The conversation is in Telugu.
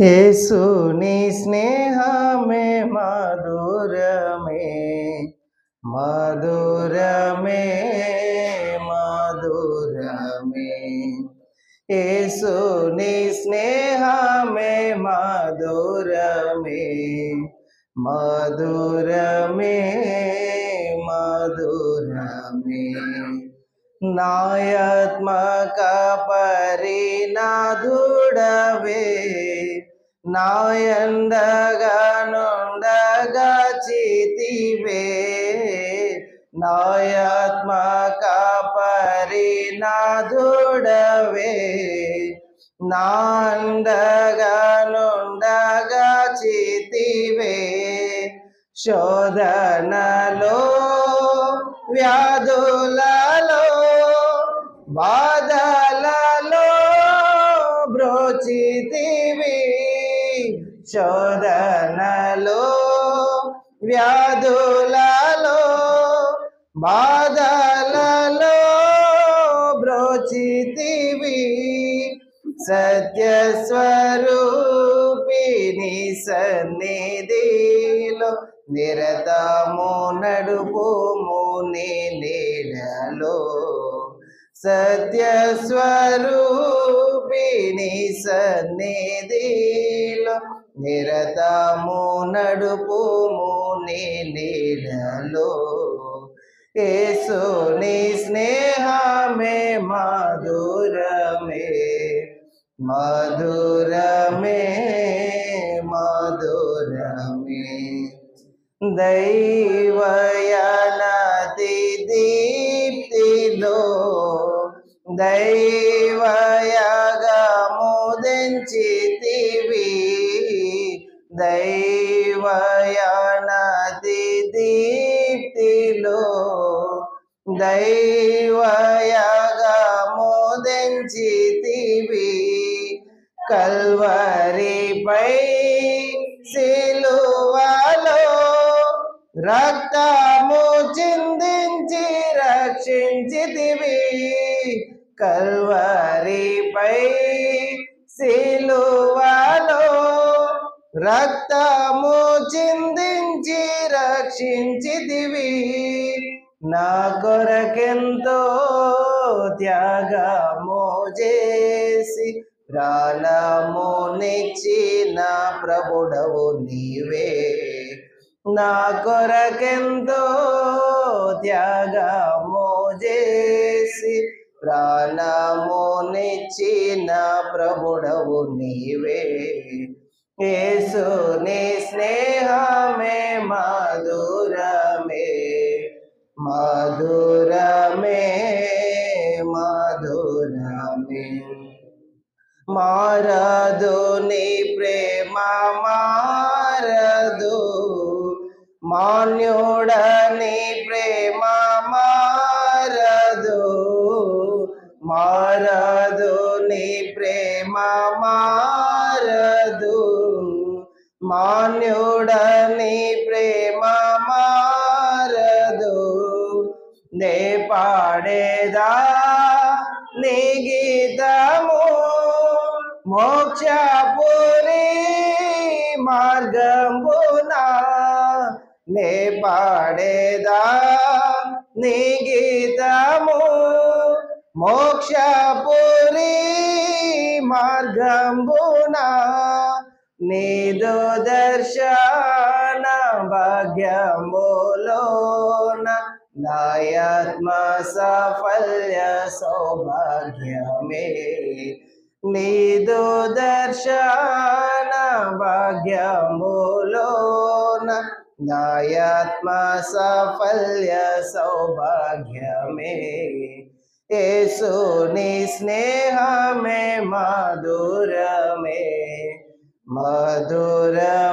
యేసుని స్నేహమే మధురమే మధురమే మధురమే యేసుని స్నేహమే మధురమే మధురమే మధురమే నాయత్మక పరినాథుడవే నాయండగా నుండగా చితివే నాయత్మక పరినాథుడవే నాండగా నుండగా చితివే శోధనలో వ్యాధుల బాధలలో బ్రోచితివి శోధనలో వ్యాధులలో బాధలలో బ్రోచితివి సత్యస్వరూపిణి సన్నిధిలో నిరతము నడుపుము నీ నీడలో. సత్యస్వరూపిణి సన్నిధిలో నిరతము నడుపుము నీ నీడలో స్నేహమే మధురమే మధురమే మధురమే. దైవయనతి దీప్తిలో దైవయగముదించితివి. దైవయనతి దీప్తిలో దైవయగముదించితివి. కల్వరిపై సిలువలో రక్తము చిందించి రక్షించితివి. కల్వరిపై సిలువలో రక్తము చిందించి రక్షించిదివి నా కొరకెంతో త్యాగము చేసి ప్రాణము నిచ్చిన ప్రభుడవు నీవే. నా కొరకెంతో త్యాగము చేసి ప్రాణము నిచ్చిన ప్రభుడవు నీవే. యేసు నీ స్నేహమే మధురమే. మధురమే మధురమే. మారదు నీ ప్రేమ మారదు. మాన్యుడని మారదు మాన్యుడని ప్రేమ మారదు. నే పాడేదా నీ గీతము? మోక్షపురి మార్గమునా నే పాడేదా నీ గీతము? మోక్షపురి మార్గంబునా? నీదు దర్శన భాగ్యములోన నాయాత్మ సఫల్య సౌభాగ్యమే నీదు దర్శన భాగ్యములోన నాయాత్మ సఫల్య సౌభాగ్యమే యేసుని స్నేహమే మధురమే మధురమే